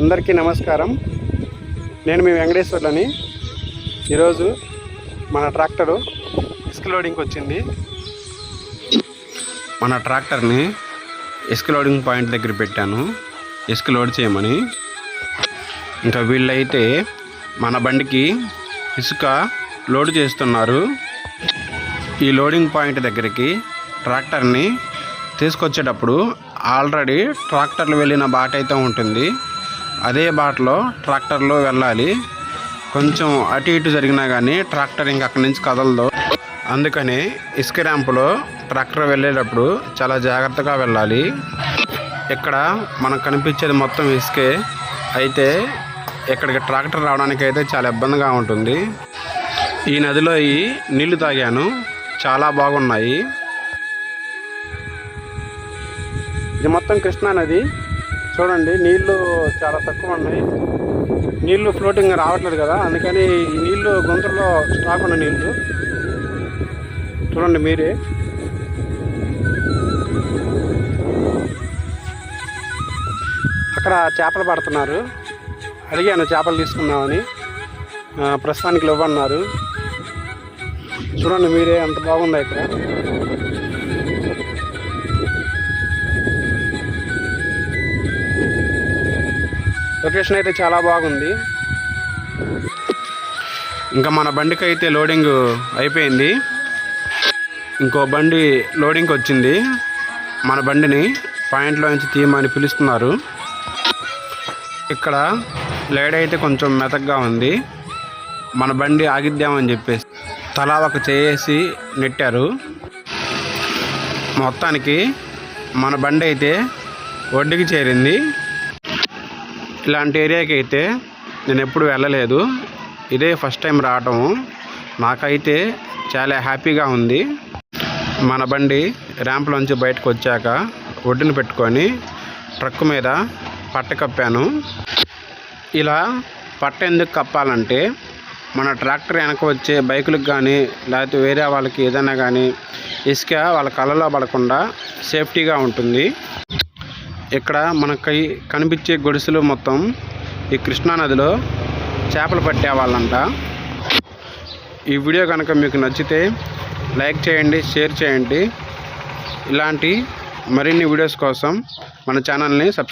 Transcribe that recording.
అందరికీ నమస్కారం. నేను మీ వెంకటేశ్వర్లని. ఈరోజు మన ట్రాక్టరు ఇసుక లోడింగ్కి వచ్చింది మన ట్రాక్టర్ని ఇసుక లోడింగ్ పాయింట్ దగ్గర పెట్టాను. ఇసుక లోడ్ చేయమని. ఇంకా వీళ్ళైతే మన బండికి ఇసుక లోడ్ చేస్తున్నారు. ఈ లోడింగ్ పాయింట్ దగ్గరికి ట్రాక్టర్ని తీసుకొచ్చేటప్పుడు ఆల్రెడీ ట్రాక్టర్లు వెళ్ళిన బాట అయితే ఉంటుంది. అదే బాటలో ట్రాక్టర్లో వెళ్ళాలి. కొంచెం అటు ఇటు జరిగినా కానీ ట్రాక్టర్ ఇంక అక్కడి నుంచి కదలదు. అందుకని ఇసుక ర్యాంపులో ట్రాక్టర్ వెళ్ళేటప్పుడు చాలా జాగ్రత్తగా వెళ్ళాలి. ఇక్కడ మనకు కనిపించేది మొత్తం ఇసుకే. అయితే ఇక్కడికి ట్రాక్టర్ రావడానికి అయితే చాలా ఇబ్బందిగా ఉంటుంది. ఈ నదిలో ఈ నీళ్ళు తాగాను. చాలా బాగున్నాయి. ఇది మొత్తం కృష్ణా నది. చూడండి నీళ్ళు చాలా తక్కువ ఉన్నాయి నీళ్ళు ఫ్లోటింగ్ రావట్లేదు కదా అందుకని ఈ నీళ్ళు గుంతలో స్టాక్ ఉన్న నీళ్ళు. చూడండి మీరే. అక్కడ చేపలు పడుతున్నారు. అడిగాను చేపలు తీసుకుందామని. ప్రస్తుతానికి ఇవ్వన్నారు చూడండి మీరే అంత బాగుందో ఇక్కడ? లొకేషన్ అయితే చాలా బాగుంది. ఇంకా మన బండికి అయితే లోడింగ్ అయిపోయింది. ఇంకో బండి లోడింగ్కి వచ్చింది. మన బండిని పాయింట్లో నుంచి తీయమని పిలుస్తున్నారు. ఇక్కడ లేడ్ అయితే కొంచెం మెతగ్గా ఉంది. మన బండి ఆగిద్దామని చెప్పేసి తలా ఒక చేసి నెట్టారు. మొత్తానికి మన బండి అయితే ఒడ్డుకి చేరింది. ఇలాంటి ఏరియాకి అయితే నేను ఎప్పుడు వెళ్ళలేదు. ఇదే ఫస్ట్ టైం రావటము. నాకైతే చాలా హ్యాపీగా ఉంది. మన బండి ర్యాంప్లోంచి బయటకు వచ్చాక ఒడ్డును పెట్టుకొని ట్రక్ మీద పట్ట కప్పాను. ఇలా పట్ట ఎందుకు కప్పాలంటే మన ట్రాక్టర్ వెనక వచ్చే బైకులకు కానీ లేకపోతే వేరే వాళ్ళకి ఏదైనా కానీ ఇసుక వాళ్ళ కళ్ళలో పడకుండా సేఫ్టీగా ఉంటుంది. ఇక్కడ మనకి కనిపించే గొడుసులు మొత్తం ఈ కృష్ణానదిలో చేపలు పట్టే వాళ్ళంట. ఈ వీడియో కనుక మీకు నచ్చితే లైక్ చేయండి షేర్ చేయండి. ఇలాంటి మరిన్ని వీడియోస్ కోసం మన ఛానల్ని సబ్స్క్రైబ్